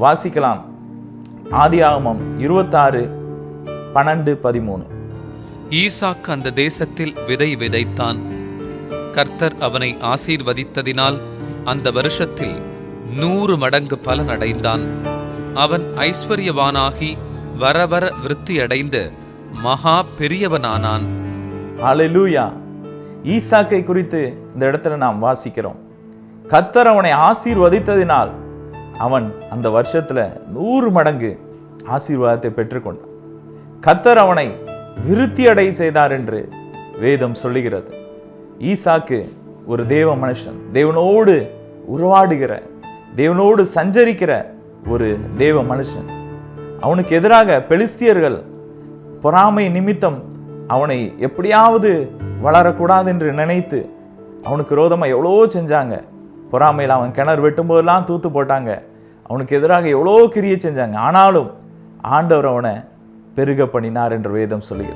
வாசிக்கலாம். ஆதியாகமம் இருபத்தாறு பன்னெண்டு பதிமூணு. ஈசாக்கு அந்த தேசத்தில் விதை விதைத்தான். கர்த்தர் அவனை ஆசீர்வதித்ததினால் அந்த வருஷத்தில் நூறு மடங்கு பலன் அடைந்தான். அவன் ஐஸ்வர்யவானாகி வர வர விருத்தியடைந்து மகா பெரியவனானான். ஹalleluya. ஈசாக்கை குறித்து இந்த இடத்துல நாம் வாசிக்கிறோம். கத்தர் அவனை ஆசீர்வதித்ததினால் அவன் அந்த வருஷத்தில் நூறு மடங்கு ஆசீர்வாதத்தை பெற்றுக்கொண்டான். கத்தர் அவனை விருத்தி அடை செய்தார் என்று வேதம் சொல்லுகிறது. ஈசாக்கு ஒரு தேவ மனுஷன் தேவனோடு உருவாடுகிற தேவனோடு சஞ்சரிக்கிற ஒரு தேவ மனுஷன். அவனுக்கு எதிராக பெலிஸ்தியர்கள் பொறாமை நிமித்தம் அவனை எப்படியாவது வளரக்கூடாது என்று நினைத்து அவனுக்கு ரோதமாக எவ்வளோ செஞ்சாங்க. பொறாமையில் அவன் கிணறு வெட்டும்போதெல்லாம் தூத்து போட்டாங்க. அவனுக்கு எதிராக எவ்வளோ கிரியை செஞ்சாங்க. ஆனாலும் ஆண்டவர் அவனை பெருக பண்ணினார் என்று வேதம் சொல்லுகிறது.